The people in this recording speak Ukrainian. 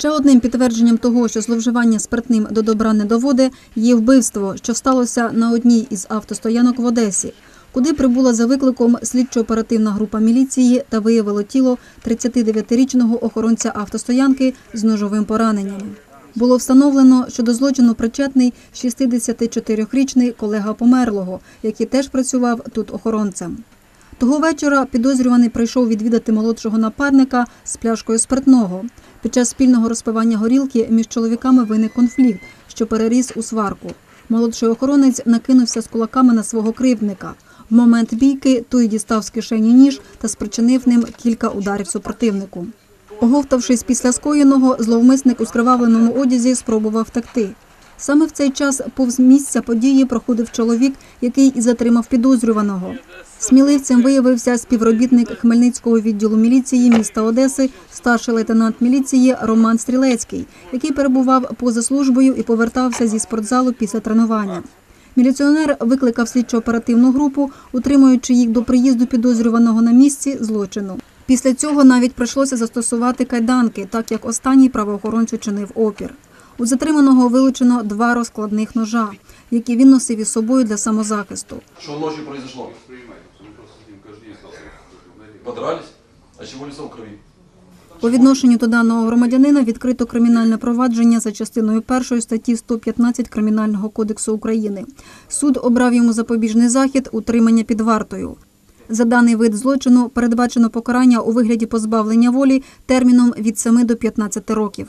Ще одним підтвердженням того, що зловживання спиртним до добра не доводить, є вбивство, що сталося на одній із автостоянок в Одесі, куди прибула за викликом слідчо-оперативна група міліції та виявило тіло 39-річного охоронця автостоянки з ножовим пораненням. Було встановлено, що до злочину причетний 64-річний колега померлого, який теж працював тут охоронцем. Того вечора підозрюваний прийшов відвідати молодшого напарника з пляшкою спиртного. Під час спільного розпивання горілки між чоловіками виник конфлікт, що переріс у сварку. Молодший охоронець накинувся з кулаками на свого кривдника. В момент бійки той дістав з кишені ніж та спричинив ним кілька ударів супротивнику. Оговтавшись після скоєного, зловмисник у скривавленому одязі спробував втекти. Саме в цей час повз місця події проходив чоловік, який і затримав підозрюваного. Сміливцем виявився співробітник Хмельницького відділу міліції міста Одеси, старший лейтенант міліції Роман Стрілецький, який перебував поза службою і повертався зі спортзалу після тренування. Міліціонер викликав слідчо-оперативну групу, утримуючи їх до приїзду підозрюваного на місці злочину. Після цього навіть прийшлося застосувати кайданки, так як останній правоохоронцю чинив опір. У затриманого вилучено два розкладних ножа, які він носив із собою для самозахисту. Что ночью произошло? Подрались? А чего лицо в крови? По відношенню до даного громадянина відкрито кримінальне провадження за частиною першої статті 115 Кримінального кодексу України. Суд обрав йому запобіжний захід утримання під вартою. За даний вид злочину передбачено покарання у вигляді позбавлення волі терміном від 7 до 15 років.